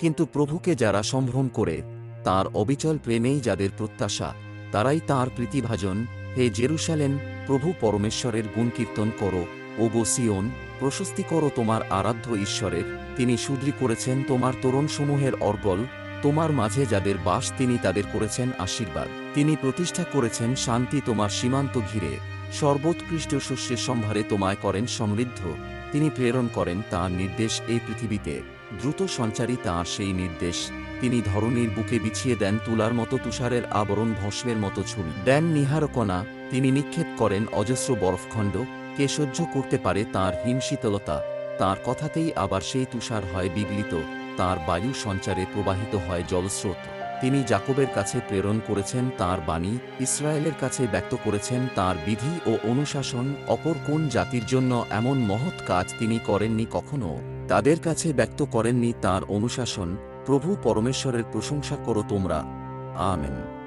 কিন্তু প্রভুকে যারা সম্ভ্রম করে, তার অবিচল প্রেমেই যাদের প্রত্যাশা, তারাই তাঁর প্রীতিভাজন। হে জেরুসালেম, প্রভু পরমেশ্বরের গুণকীর্তন করো, ও গোসিয়ন প্রশস্তি করো তোমার আরাধ্য ঈশ্বরের। তিনি শুদ্রি করেছেন তোমার তরুণসমূহের অর্গল, তোমার মাঝে যাদের বাস তিনি তাদের করেছেন আশীর্বাদ। তিনি প্রতিষ্ঠা করেছেন শান্তি তোমার সীমান্ত ঘিরে। সর্বোৎকৃষ্ট শস্যের সম্ভারে তোমায় করেন সমৃদ্ধ। তিনি প্রেরণ করেন তাঁর নির্দেশ এই পৃথিবীতে। দ্রুত সঞ্চারী তাঁর সেই নির্দেশ। তিনি ধরনীর বুকে বিছিয়ে দেন তুলার মতো তুষারের আবরণ ভস্মের মতো ছুরি। দেন নিহারকণা তিনি নিক্ষেপ করেন অজস্র বরফখণ্ড। কে সহ্য করতে পারে তাঁর হিমশীতলতা তাঁর কথাতেই আবার সেই তুষার হয় বিগলিত। তাঁর বায়ু সঞ্চারে প্রবাহিত হয় জলস্রোত। তিনি জাকবের কাছে প্রেরণ করেছেন তার বাণী, ইসরায়েলের কাছে ব্যক্ত করেছেন তার বিধি ও অনুশাসন, অপর কোন জাতির জন্য এমন মহৎ কাজ তিনি করেননি কখনও তাদের কাছে ব্যক্ত করেননি তার অনুশাসন, প্রভু পরমেশ্বরের প্রশংসা করো তোমরা। আমেন।